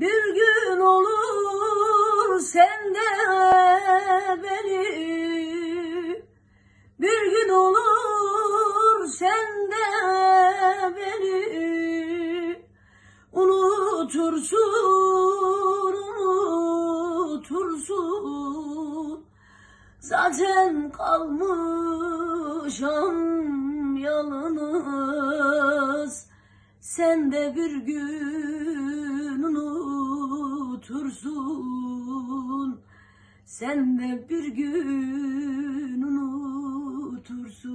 Bir gün olur sen de beni. Bir gün olur sen de beni. Unutursun, unutursun. Zaten kalmışam yalnız. Sen de bir gün unutursun Sen de bir gün unutursun.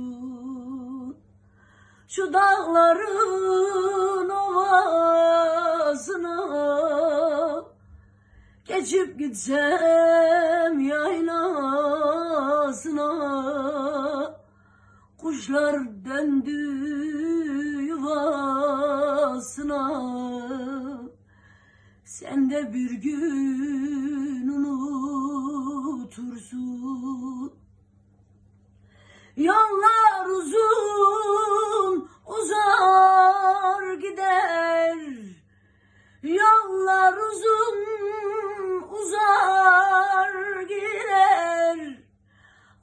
Şu dağların ovasına Geçip gitsem yaylasına. Kuşlar döndü yuvasına Sen de bir gün unutursun. Yollar uzun uzar gider. Yollar uzun uzar gider.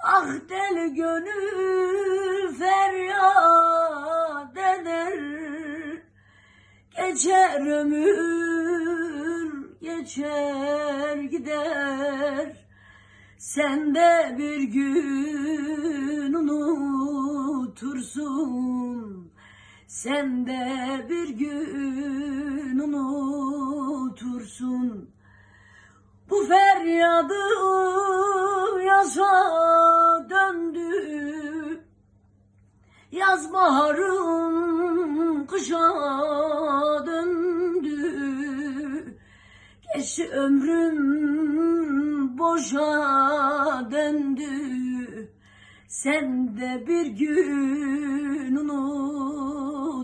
Ah deli gönül feryat eder. Geçer ömür geçer gider. Sen de bir gün unutursun. Sen de bir gün unutursun. Bu feryadım yaşa döndü. Yaz baharım kışa Geçti ömrüm boşa döndü. Sen de bir gün unutursun